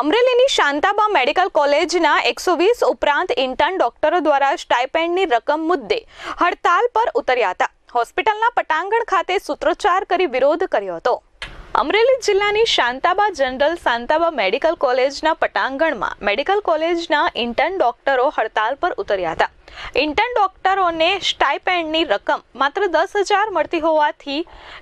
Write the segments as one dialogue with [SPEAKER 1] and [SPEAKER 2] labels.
[SPEAKER 1] અમરેલીની Shantaba medical કોલેજના એકસો વીસ ઉપરાંત ઇન્ટર્ન ડોક્ટરો દ્વારા સ્ટાઇપેન્ડની રકમ મુદ્દે હડતાલ પર ઉતર્યા હતા. હોસ્પિટલના પટાંગણ ખાતે સૂત્રોચ્ચાર કરી વિરોધ કર્યો હતો. અમરેલી જિલ્લાની શાંતાબા જનરલ શાંતાબા મેડિકલ કોલેજના પટાંગણમાં મેડિકલ કોલેજના ઇન્ટર્ન ડોક્ટરો હડતાલ પર ઉતર્યા હતા. ઇન્ટર્ન ડોક્ટરોને સ્ટાઇપેન્ડની રકમ માત્ર દસ હજાર મળતી હોવાથી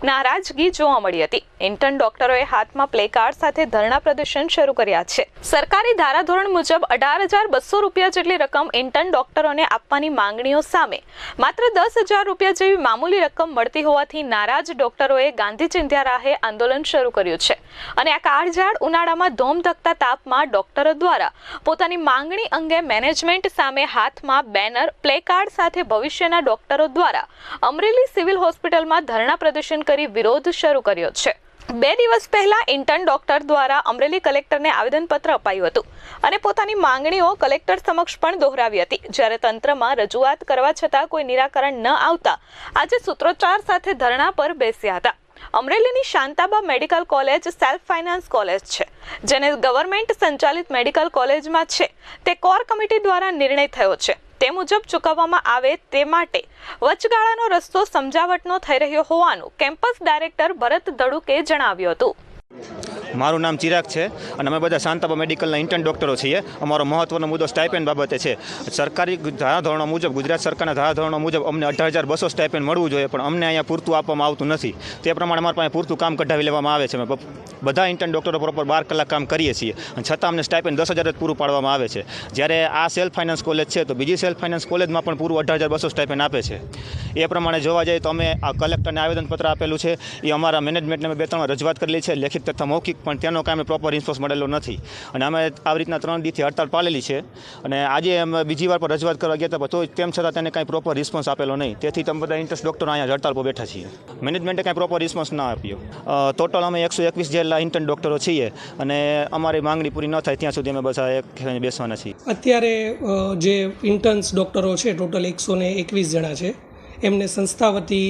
[SPEAKER 1] નારાજગી જોવા મળી હતી. ઇન્ટર્ન ડોક્ટરોએ હાથમાં પ્લેકાર્ડ સાથે ધરણા પ્રદર્શન શરૂ કર્યા છે. સરકારી ધારાધોરણ મુજબ અઢાર હજાર બસો રૂપિયા જેટલી રકમ ઇન્ટર્ન ડોક્ટરોને આપવાની માંગણીઓ સામે માત્ર દસ હજાર રૂપિયા જેવી મામૂલી રકમ મળતી હોવાથી નારાજ ડોક્ટરોએ ગાંધી ચિંધ્યા રાહે આંદોલન શરૂ કર્યું છે. અને આ કાળઝાળ ઉનાળામાં ધોમધકતા તાપમાં ડોક્ટરો દ્વારા પોતાની માંગણી અંગે મેનેજમેન્ટ સામે હાથમાં બેનર, પ્લેકાર્ડ સાથે ભવિષ્યના ડોક્ટરો દ્વારા અમરેલી સિવિલ હોસ્પિટલમાં ધરણા પ્રદર્શન કરી વિરોધ શરૂ કર્યો છે. બે દિવસ પહેલા ઇન્ટર્ન ડોક્ટર દ્વારા અમરેલી કલેક્ટરને આવેદનપત્ર અપાયું હતું અને પોતાની માંગણીઓ કલેક્ટર સમક્ષ પણ દોહરાવી હતી. જ્યારે તંત્રમાં રજૂઆત કરવા છતાં કોઈ નિરાકરણ ન આવતા આજે સૂત્રોચ્ચાર સાથે ધરણા પર બેસ્યા હતા. અમરેલીની Shantaba medical college self finance college છે, જેને ગવર્મેન્ટ સંચાલિત મેડિકલ કોલેજમાં છે. તે કોર કમિટી દ્વારા નિર્ણય થયો છે. તે મુજબ ચૂકવવામાં આવે તે માટે વચગાળાનો રસ્તો સમજાવટનો થઈ રહ્યો હોવાનું કેમ્પસ ડાયરેક્ટર ભરત દડુકે જણાવ્યું હતું.
[SPEAKER 2] મારું નામ ચિરાગ છે અને અમે બધા શાંતાબા મેડિકલના ઇન્ટર્ન ડૉક્ટરો છીએ. અમારો મહત્વનો મુદ્દો સ્ટાઇપેન્ડ બાબતે છે. સરકારી ધારાધોરણો મુજબ, ગુજરાત સરકારના ધારાધોરણો મુજબ અમને અઢાર હજાર બસો સ્ટાઇપેન્ડ મળવું જોઈએ, પણ અમને અહીંયા પૂરતું આપવામાં આવતું નથી. તે પ્રમાણે અમારા પાસે પૂરતું કામ કઢાવી લેવામાં આવે છે. અમે બધા ઇન્ટર્ન ડૉક્ટરો પ્રોપર બાર કલાક કામ કરીએ છીએ. અને છતાં અમને સ્ટાઇપેન્ડ દસ હજાર જ પૂરું પાડવામાં આવે છે. જ્યારે આ સેલ્ફ ફાઇનાન્સ કોલેજ છે, તો બીજી સેલ્ફ ફાઇનાન્સ કોલેજમાં પણ પૂરું અઢાર હજાર બસો સ્ટાઇપેન્ડ આપે છે. એ પ્રમાણે જોવા જઈએ તો અમે આ કલેક્ટરને આવેદનપત્ર આપેલું છે. એ અમારા મેનેજમેન્ટને અમે બે ત્રણ રજૂઆત કરેલી છે. લેખિત તથા મૌખિક પણ તેનો કાંઈ પ્રોપર રિસ્પોન્સ મળેલો નથી. અને અમે આવી રીતના ત્રણ દીથી હડતાળ પાડેલી છે. અને આજે અમે બીજી વાર પર રજૂઆત કરવા ગયા હતા તો તેમ છતાં તેને કાંઈ પ્રોપર રિસ્પોન્સ આપેલો નહીં. તેથી તમે બધા ઇન્ટરેસ્ટ ડૉક્ટરો અહીંયા હડતાળ પર બેઠા છીએ. મેનેજમેન્ટે કાંઈ પ્રોપર રિસ્પોન્સ ના આપ્યો. ટોટલ અમે એકસો એકવીસ જેટલા ઇન્ટર્ન ડૉક્ટરો છીએ અને અમારી માંગણી પૂરી ન થાય ત્યાં સુધી અમે બધા એક બેસવાના છીએ.
[SPEAKER 3] અત્યારે જે ઇન્ટર્ન્સ ડૉક્ટરો છે ટોટલ એકસો એકવીસ જણા છે. એમને સંસ્થા વતી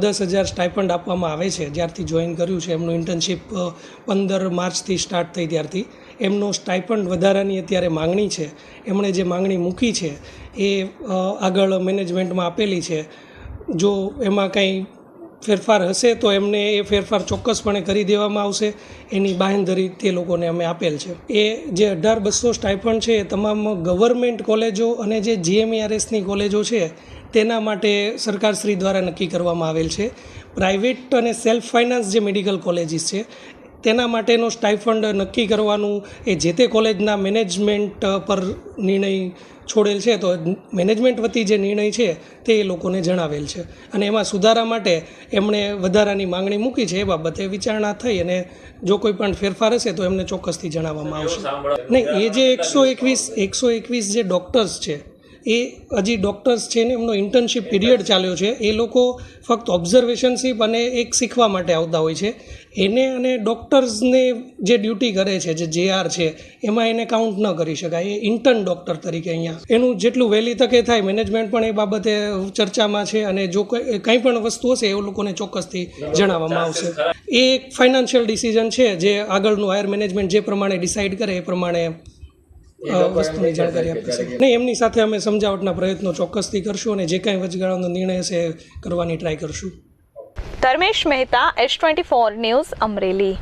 [SPEAKER 3] દસ હજાર સ્ટાઇપન્ડ આપવામાં આવે છે. જ્યારથી જોઈન કર્યું છે. એમનું ઇન્ટર્નશીપ પંદર માર્ચથી સ્ટાર્ટ થઈ ત્યારથી. એમનો સ્ટાઇપન્ડ વધારાની અત્યારે માંગણી છે. એમણે જે માંગણી મૂકી છે, એ આગળ મેનેજમેન્ટમાં આપેલી છે. જો એમાં કંઈ ફેરફાર હશે તો એમને એ ફેરફાર ચોક્કસપણે કરી દેવામાં આવશે. એની બાહેંધરી તે લોકોને અમે આપેલ છે. એ જે અઢાર બસો સ્ટાઇપન્ડ છે, એ તમામ ગવર્મેન્ટ કોલેજો અને જે જીએમઈઆરએસની કોલેજો છે, તેના માટે સરકારશ્રી દ્વારા નક્કી કરવામાં આવેલ છે. પ્રાઇવેટ અને સેલ્ફ ફાઇનાન્સ જે મેડિકલ કોલેજીસ છે તેના માટેનો સ્ટાઇફંડ નક્કી કરવાનું એ જે તે કોલેજના મેનેજમેન્ટ પર નિર્ણય છોડેલ છે. તો મેનેજમેન્ટ વતી જે નિર્ણય છે તે એ લોકોને જણાવેલ છે. અને એમાં સુધારા માટે એમણે વધારાની માંગણી મૂકી છે. એ બાબતે વિચારણા થઈ અને જો કોઈ પણ ફેરફાર હશે તો એમને ચોક્કસથી જણાવવામાં આવશે. નહીં એ જે એકસો એકવીસ એકસો એકવીસ જે ડૉક્ટર્સ છે એ હજી ડૉક્ટર્સ છે ને એમનો ઇન્ટર્નશીપ પીરિયડ ચાલ્યો છે. એ લોકો ફક્ત ઓબ્ઝર્વેશનશીપ અને એક શીખવા માટે આવતા હોય છે. એને અને ડૉક્ટર્સને જે ડ્યુટી કરે છે, જે જેઆર છે, એમાં એને કાઉન્ટ ન કરી શકાય. એ ઇન્ટર્ન ડૉક્ટર તરીકે અહીંયા. એનું જેટલું વહેલી તકે થાય મેનેજમેન્ટ પણ એ બાબતે ચર્ચામાં છે અને જો કોઈ પણ વસ્તુ હશે, એ લોકોને ચોક્કસથી જણાવવામાં આવશે. એ એક ફાઇનાન્શિયલ ડિસિઝન છે, જે આગળનું હાયર મેનેજમેન્ટ જે પ્રમાણે ડિસાઇડ કરે, એ પ્રમાણે વસ્તુની જાણકારી આપી શકે નહીં એમની સાથે અમે સમજાવટના પ્રયત્નો ચોક્કસથી કરશું અને જે કાંઈ વચગાળાનો નિર્ણય છે એ કરવાની ટ્રાય કરશું.
[SPEAKER 1] Dharmesh Mehta S twenty four news Amreli.